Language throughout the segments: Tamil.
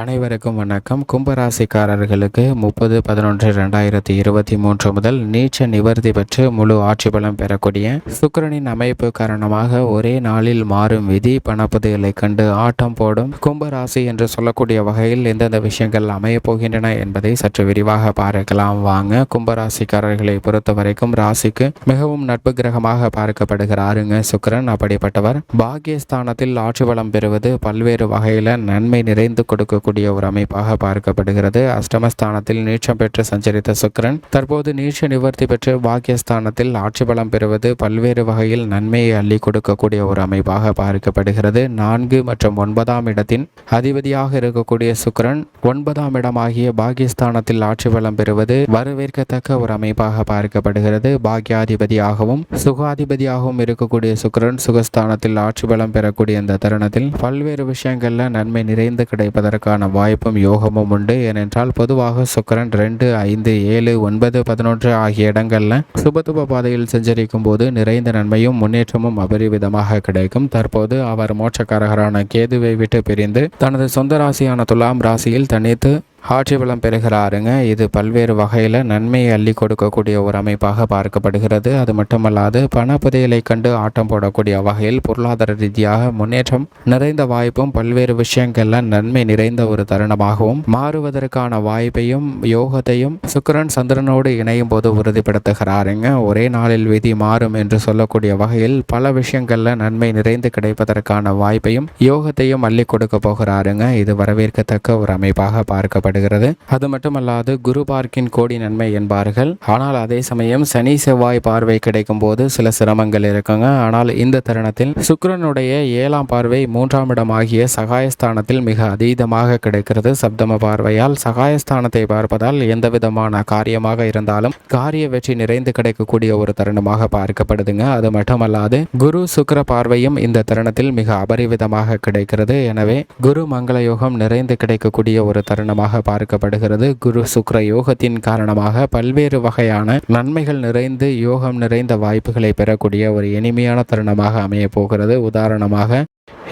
அனைவருக்கும் வணக்கம். கும்பராசிக்காரர்களுக்கு முப்பது பதினொன்று ரெண்டாயிரத்தி இருபத்தி மூன்று முதல் நீச்ச நிவர்த்தி பெற்று முழு ஆட்சி பலம் பெறக்கூடிய சுக்கரனின் அமைப்பு காரணமாக ஒரே நாளில் மாறும் விதி பணப்பதிகளை கண்டு ஆட்டம் போடும் கும்பராசி என்று சொல்லக்கூடிய வகையில் எந்தெந்த விஷயங்கள் அமையப் போகின்றன என்பதை சற்று விரிவாக பார்க்கலாம். வாங்க கும்பராசிக்காரர்களை பொறுத்த வரைக்கும் ராசிக்கு மிகவும் நட்பு கிரகமாக பார்க்கப்படுகிறாருங்க சுக்கரன். அப்படிப்பட்டவர் பாக்கியஸ்தானத்தில் ஆட்சி பலம் பெறுவது பல்வேறு வகையில் நன்மை நிறைந்து கொடுக்கக்கூடிய ஒரு அமைப்பாக பார்க்கப்படுகிறது. அஷ்டமஸ்தானத்தில் நீச்சம் பெற்று சஞ்சரித்த சுக்கிரன் தற்போது நீச்ச நிவர்த்தி பெற்று பாக்கியஸ்தானத்தில் ஆட்சி பலம் பெறுவது பல்வேறு வகையில் நன்மையை அள்ளி கொடுக்கக்கூடிய ஒரு அமைப்பாக பார்க்கப்படுகிறது. நான்கு மற்றும் ஒன்பதாம் இடத்தின் அதிபதியாக இருக்கக்கூடிய சுக்கிரன் ஒன்பதாம் இடமாகிய பாகிஸ்தானத்தில் ஆட்சி பலம் பெறுவது வரவேற்கத்தக்க ஒரு அமைப்பாக பார்க்கப்படுகிறது. பாக்கியாதிபதியாகவும் சுகாதிபதியாகவும் இருக்கக்கூடிய சுக்கரன் சுகஸ்தானத்தில் ஆட்சி பலம் பெறக்கூடிய இந்த தருணத்தில் பல்வேறு விஷயங்கள்ல நன்மை நிறைந்து கிடைப்பதற்கான வாய்ப்பும் யோகமும் உண்டு. ஏனென்றால் பொதுவாக சுக்கரன் ரெண்டு ஐந்து ஏழு ஒன்பது பதினொன்று ஆகிய இடங்கள்ல சுபதுப பாதையில் சஞ்சரிக்கும் போது நிறைந்த நன்மையும் முன்னேற்றமும் அபரிவிதமாக கிடைக்கும். தற்போது அவர் மோட்சக்காரகரான கேதுவை விட்டு பிரிந்து தனது சொந்த ராசியான துலாம் ராசியில் தனித்து ஆட்சி பலம் பெறுகிறாருங்க. இது பல்வேறு வகையில் நன்மையை அள்ளி கொடுக்கக்கூடிய ஒரு அமைப்பாக பார்க்கப்படுகிறது. அது மட்டுமல்லாது பணப்புதையலை கண்டு ஆட்டம் போடக்கூடிய வகையில் பொருளாதார ரீதியாக முன்னேற்றம் நிறைந்த வாய்ப்பும் பல்வேறு விஷயங்கள்ல நன்மை நிறைந்த ஒரு தருணமாகவும் மாறுவதற்கான வாய்ப்பையும் யோகத்தையும் சுக்கிரன் சந்திரனோடு இணையும் போது உறுதிப்படுத்துகிறாருங்க. ஒரே நாளில் விதி மாறும் என்று சொல்லக்கூடிய வகையில் பல விஷயங்கள்ல நன்மை நிறைந்து கிடைப்பதற்கான வாய்ப்பையும் யோகத்தையும் அள்ளி கொடுக்க போகிறாருங்க. இது வரவேற்கத்தக்க ஒரு அமைப்பாக பார்க்கப்படுகிறது அது மட்டுமல்லாது குரு பார்க்கின் கோடி நன்மை என்பார்கள். ஆனால் அதே சமயம் சனி செவ்வாய் பார்வை கிடைக்கும் போது சில சிரமங்கள் இருக்குங்க. ஆனால் இந்த தருணத்தில் சுக்கரனுடைய ஏழாம் பார்வை மூன்றாம் இடமாகிய சகாயஸ்தானத்தில் மிக அதீதமாக கிடைக்கிறது. சப்தம பார்வையால் சகாயஸ்தானத்தை பார்ப்பதால் எந்த விதமான காரியமாக இருந்தாலும் காரிய வெற்றி நிறைந்து கிடைக்கக்கூடிய ஒரு தருணமாக பார்க்கப்படுதுங்க. அது மட்டுமல்லாது குரு சுக்கர பார்வையும் இந்த தருணத்தில் மிக அபரிவிதமாக கிடைக்கிறது. எனவே குரு மங்கள யோகம் நிறைந்து கிடைக்கக்கூடிய ஒரு தருணமாக பார்க்கப்படுகிறது. குரு சுக்ர யோகத்தின் காரணமாக பல்வேறு வகையான நன்மைகள் நிறைந்து யோகம் நிறைந்த வாய்ப்புகளை பெறக்கூடிய ஒரு இனிமையான தருணமாக அமைய போகிறது. உதாரணமாக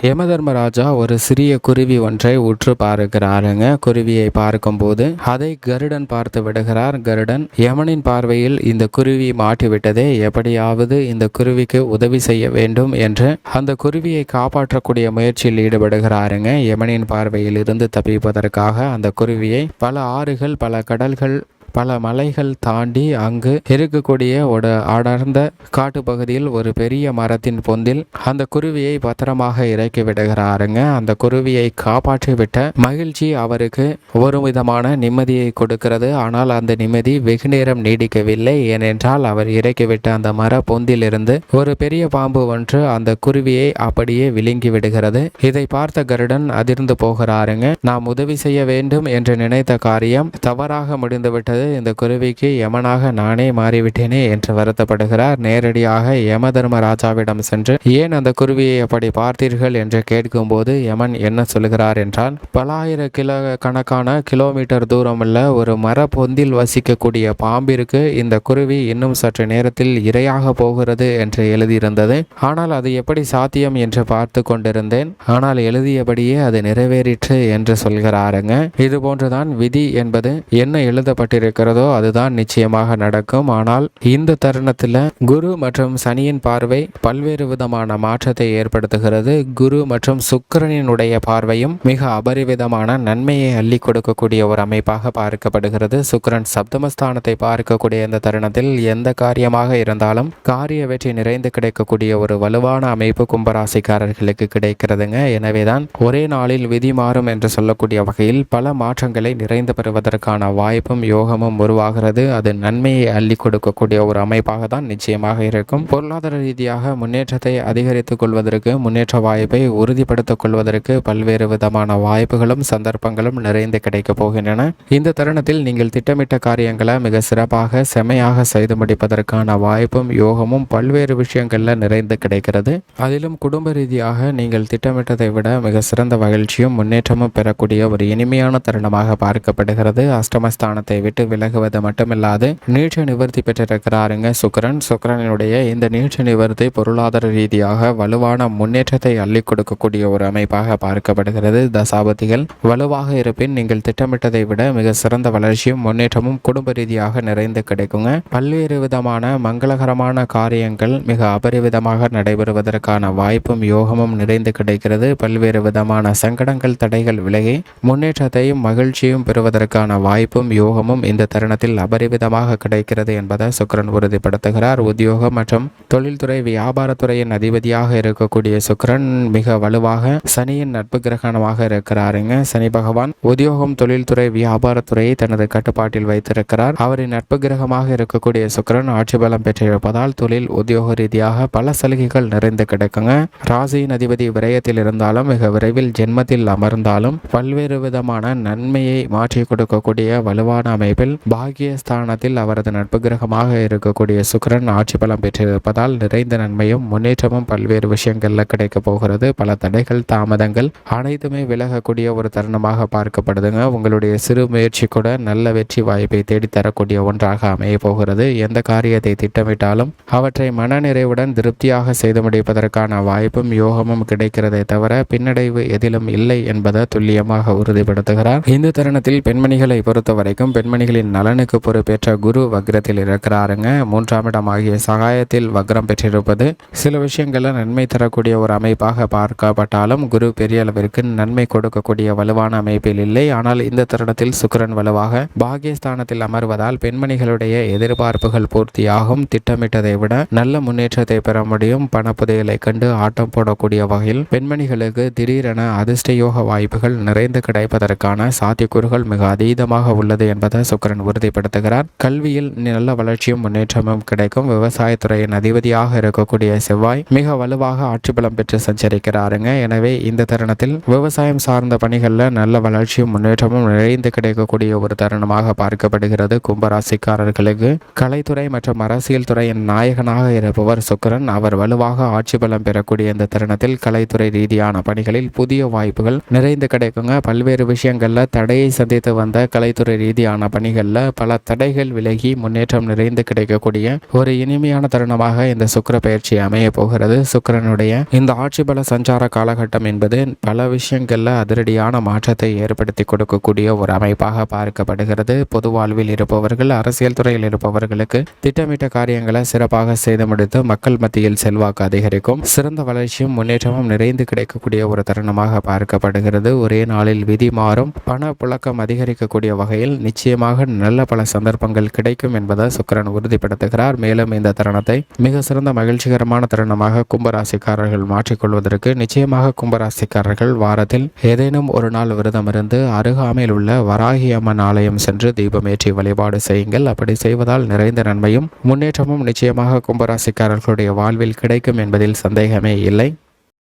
யமதர்மராஜா ஒரு சிறிய குருவி ஒன்றை உற்று பார்க்கிறாருங்க. குருவியை பார்க்கும்போது அதை கருடன் பார்த்து விடுகிறார். கருடன் யமனின் பார்வையில் இந்த குருவி மாட்டிவிட்டதே. எப்படியாவது இந்த குருவிக்கு உதவி செய்ய வேண்டும் என்று அந்த குருவியை காப்பாற்றக்கூடிய முயற்சியில் ஈடுபடுகிறாருங்க. யமனின் பார்வையில் இருந்து தப்பிப்பதற்காக அந்த குருவியை பல ஆறுகள் பல கடல்கள் பல மலைகள் தாண்டி அங்கு இருக்கக்கூடிய ஒரு அடர்ந்த காட்டுப்பகுதியில் ஒரு பெரிய மரத்தின் பொந்தில் அந்த குருவியை பத்திரமாக இறக்கி விடுகிறாருங்க. அந்த குருவியை காப்பாற்றிவிட்ட மகிழ்ச்சி அவருக்கு ஒரு விதமான நிம்மதியை கொடுக்கிறது. ஆனால் அந்த நிம்மதி வெகு நேரம் நீடிக்கவில்லை. ஏனென்றால் அவர் இறக்கிவிட்ட அந்த மர பொந்திலிருந்து ஒரு பெரிய பாம்பு ஒன்று அந்த குருவியை அப்படியே விழுங்கி விடுகிறது. இதை பார்த்த கருடன் அதிர்ந்து போகிறாருங்க. நாம் உதவி செய்ய வேண்டும் என்று நினைத்த காரியம் தவறாக முடிந்துவிட்டது. இந்த குருவிக்கு யமனாக நானே மாறிவிட்டேனே என்று வருத்தப்படுகிறார். நேரடியாக யம தர்மராஜாவிடம் சென்று ஏன் அந்த குருவியை அப்படி பார்த்தீர்கள்? என்று கேட்கும்போது யமன் என்ன சொல்கிறார் என்றால் பலாயிர கிலோ கணக்கான கிலோமீட்டர் தூரமுள்ள ஒரு மர பொந்தில் வசிக்கக்கூடிய பாம்பிற்கு இந்த குருவி இன்னும் சற்று நேரத்தில் இரையாக போகிறது என்று எழுதியிருந்தது. ஆனால் அது எப்படி சாத்தியம்? என்று பார்த்து கொண்டிருந்தேன். ஆனால் எழுதியபடியே அது நிறைவேறிற்று என்று சொல்கிறாருங்க. இது போன்றுதான் விதி என்பது. என்ன எழுதப்பட்டிருக்க இருக்கிறதோ அதுதான் நிச்சயமாக நடக்கும். ஆனால் இந்த தருணத்தில் குரு மற்றும் சனியின் பார்வை பல்வேறு விதமான மாற்றத்தை ஏற்படுத்துகிறது. குரு மற்றும் சுக்கிரனினுடைய பார்வையும் மிக அபரிவிதமான நன்மையை அள்ளி கொடுக்கக்கூடிய ஒரு அமைப்பாக பார்க்கப்படுகிறது. சுக்கிரன் சப்தமஸ்தானத்தை பார்க்கக்கூடிய இந்த தருணத்தில் எந்த காரியமாக இருந்தாலும் காரிய வெற்றி நிறைந்து கிடைக்கக்கூடிய ஒரு வலுவான அமைப்பு கும்பராசிக்காரர்களுக்கு கிடைக்கிறதுங்க. எனவேதான் ஒரே நாளில் விதி மாறும் என்று சொல்லக்கூடிய வகையில் பல மாற்றங்களை நிறைந்து பெறுவதற்கான வாய்ப்பும் யோகமும் உருவாகிறது. அது நன்மையை அள்ளி கொடுக்கக்கூடிய ஒரு அமைப்பாக தான் நிச்சயமாக இருக்கும். பொருளாதார ரீதியாக முன்னேற்றத்தை அதிகரித்துக் கொள்வதற்கு முன்னேற்ற வாய்ப்பை உறுதிப்படுத்திக் கொள்வதற்கு பல்வேறு விதமான வாய்ப்புகளும் சந்தர்ப்பங்களும் நிறைந்து கிடைக்கப் போகின்றன. இந்த தருணத்தில் நீங்கள் திட்டமிட்ட காரியங்களை மிக சிறப்பாக செமையாக செய்து முடிப்பதற்கான வாய்ப்பும் யோகமும் பல்வேறு விஷயங்கள்ல நிறைந்து கிடைக்கிறது. அதிலும் குடும்ப ரீதியாக நீங்கள் திட்டமிட்டதை விட மிக சிறந்த மகிழ்ச்சியும் முன்னேற்றமும் பெறக்கூடிய ஒரு இனிமையான தருணமாக பார்க்கப்படுகிறது. அஷ்டமஸ்தானத்தை விட்டு விலகுவது மட்டுமில்லாது நீட்ச நிவர்த்தி பெற்றிருக்கிறாருங்க சுக்கரன். சுக்கரனுடைய இந்த நீட்ச நிவர்த்தி பொருளாதார ரீதியாக வலுவான முன்னேற்றத்தை அள்ளி கொடுக்கக்கூடிய ஒரு அமைப்பாக பார்க்கப்படுகிறது. தசாபதிகள் வலுவாக இருப்பின் நீங்கள் திட்டமிட்டதை விட மிக சிறந்த வளர்ச்சியும் முன்னேற்றமும் குடும்ப ரீதியாக நிறைந்து கிடைக்குங்க. பல்வேறு விதமான மங்களகரமான காரியங்கள் மிக அபரிவிதமாக நடைபெறுவதற்கான வாய்ப்பும் யோகமும் நிறைந்து கிடைக்கிறது. பல்வேறு விதமான சங்கடங்கள் தடைகள் விலகி முன்னேற்றத்தையும் மகிழ்ச்சியும் பெறுவதற்கான வாய்ப்பும் யோகமும் இந்த தருணத்தில் அபரிவிதமாக கிடைக்கிறது என்பதை சுக்கிரன் உறுதிப்படுத்துகிறார். உத்தியோகம் மற்றும் தொழில்துறை வியாபாரத்துறையின் அதிபதியாக இருக்கக்கூடிய சுக்கிரன் மிக வலுவாக சனியின் நட்பு கிரகணமாக இருக்கிறாருங்க சனி பகவான் உத்தியோகம் தொழில்துறை வியாபாரத்துறையை தனது கட்டுப்பாட்டில் வைத்திருக்கிறார். அவரின் நட்பு கிரகமாக இருக்கக்கூடிய சுக்கிரன் ஆட்சி பலம் பெற்றிருப்பதால் தொழில் உத்தியோக ரீதியாக பல சலுகைகள் நிறைந்து கிடைக்குங்க. ராசியின் அதிபதி விரயத்தில் இருந்தாலும் மிக விரைவில் ஜென்மத்தில் அமர்ந்தாலும் பல்வேறு விதமான நன்மையை மாற்றி கொடுக்கக்கூடிய வலுவான அமைப்பு அமைப்பில் பாகியஸ்தானத்தில் அவரது நட்பு கிரகமாக இருக்கக்கூடிய சுக்கிரன் ஆட்சி பலம் பெற்றிருப்பதால் நிறைந்த நன்மையும் முன்னேற்றமும் பல்வேறு விஷயங்கள்ல கிடைக்க போகிறது. பல தடைகள் தாமதங்கள் அனைத்துமே விலகக்கூடிய ஒரு தருணமாக பார்க்கப்படுதுங்க. உங்களுடைய சிறு முயற்சி கூட நல்ல வெற்றி வாய்ப்பை தேடித்தரக்கூடிய ஒன்றாக அமைய போகிறது. எந்த காரியத்தை திட்டமிட்டாலும் அவற்றை மனநிறைவுடன் திருப்தியாக செய்து முடிப்பதற்கான வாய்ப்பும் யோகமும் கிடைக்கிறதே தவிர பின்னடைவு எதிலும் இல்லை என்பதை துல்லியமாக உறுதிப்படுத்துகிறார். இந்த தருணத்தில் பெண்மணிகளை பொறுத்த வரைக்கும் குழந்தைகளின் நலனுக்கு பொறுப்பேற்ற குரு வக்ரத்தில் இருக்கிறாருங்க. மூன்றாம் இடம் ஆகிய சகாயத்தில் வக்ரம் பெற்றிருப்பது சில விஷயங்கள்ல நன்மை தரக்கூடிய ஒரு அமைப்பாக பார்க்கப்பட்டாலும் குரு பெரிய அளவிற்கு நன்மை கொடுக்கக்கூடிய வலுவான அமைப்பில் இல்லை. ஆனால் இந்த தருணத்தில் சுக்கிரன் வலுவாக பாகியஸ்தானத்தில் அமர்வதால் பெண்மணிகளுடைய எதிர்பார்ப்புகள் பூர்த்தியாகும். திட்டமிட்டதை விட நல்ல முன்னேற்றத்தை பெற முடியும். பணப்புதையலை கண்டு ஆட்டம் போடக்கூடிய வகையில் பெண்மணிகளுக்கு திடீரென அதிர்ஷ்ட யோக வாய்ப்புகள் நிறைந்து கிடைப்பதற்கான சாத்தியக்கூறுகள் மிக அதீதமாக உள்ளது என்பதை சுக்கிரன் உறுதிப்படுத்துகிறார். கல்வியில் நல்ல வளர்ச்சியும் முன்னேற்றமும் கிடைக்கும். விவசாயத்துறையின் அதிபதியாக இருக்கக்கூடிய செவ்வாய் மிக வலுவாக ஆட்சி பலம் பெற்று சஞ்சரிக்கிறாருங்க. எனவே இந்த தருணத்தில் விவசாயம் சார்ந்த பணிகளில் நல்ல வளர்ச்சியும் முன்னேற்றமும் நிறைந்து கிடைக்கக்கூடிய ஒரு தருணமாக பார்க்கப்படுகிறது. கும்பராசிக்காரர்களுக்கு கலைத்துறை மற்றும் அரசியல் துறையின் நாயகனாக இருப்பவர் சுக்கிரன். அவர் வலுவாக ஆட்சி பலம் பெறக்கூடிய இந்த தருணத்தில் கலைத்துறை ரீதியான பணிகளில் புதிய வாய்ப்புகள் நிறைந்து கிடைக்குங்க. பல்வேறு விஷயங்களில் தடையை சந்தித்து வந்த கலைத்துறை ரீதியான பணிகள் பணிகளில் பல தடைகள் விலகி முன்னேற்றம் நிறைந்து கிடைக்கக்கூடிய ஒரு இனிமையான தருணமாக இந்த சுக்கிர பயிற்சி அமைய போகிறது. சுக்கிரனுடைய இந்த ஆட்சி பல சஞ்சார காலகட்டம் என்பது பல விஷயங்கள்ல அதிரடியான மாற்றத்தை ஏற்படுத்தி கொடுக்கக்கூடிய ஒரு அமைப்பாக பார்க்கப்படுகிறது. பொது வாழ்வில் இருப்பவர்கள் அரசியல் துறையில் இருப்பவர்களுக்கு திட்டமிட்ட காரியங்களை சிறப்பாக செய்து முடித்து மக்கள் மத்தியில் செல்வாக்கு அதிகரிக்கும். சிறந்த வளர்ச்சியும் முன்னேற்றமும் நிறைந்து கிடைக்கக்கூடிய ஒரு தருணமாக பார்க்கப்படுகிறது. ஒரே நாளில் விதி மாறும். பண புழக்கம் அதிகரிக்கக்கூடிய வகையில் நிச்சயமாக நல்ல பல சந்தர்ப்பங்கள் கிடைக்கும் என்பதை சுக்கிரன் உறுதிப்படுத்துகிறார். மேலும் இந்த தருணத்தை மிக சிறந்த மகிழ்ச்சிகரமான தருணமாக கும்பராசிக்காரர்கள் மாற்றிக்கொள்வதற்கு நிச்சயமாக கும்பராசிக்காரர்கள் வாரத்தில் ஏதேனும் ஒரு நாள் விரதம் இருந்து அருகாமையில் உள்ள வராகி அம்மன் ஆலயம் சென்று தீபமேற்றி வழிபாடு செய்யுங்கள். அப்படி செய்வதால் நிறைந்த நன்மையும் முன்னேற்றமும் நிச்சயமாக கும்பராசிக்காரர்களுடைய வாழ்வில் கிடைக்கும் என்பதில் சந்தேகமே இல்லை.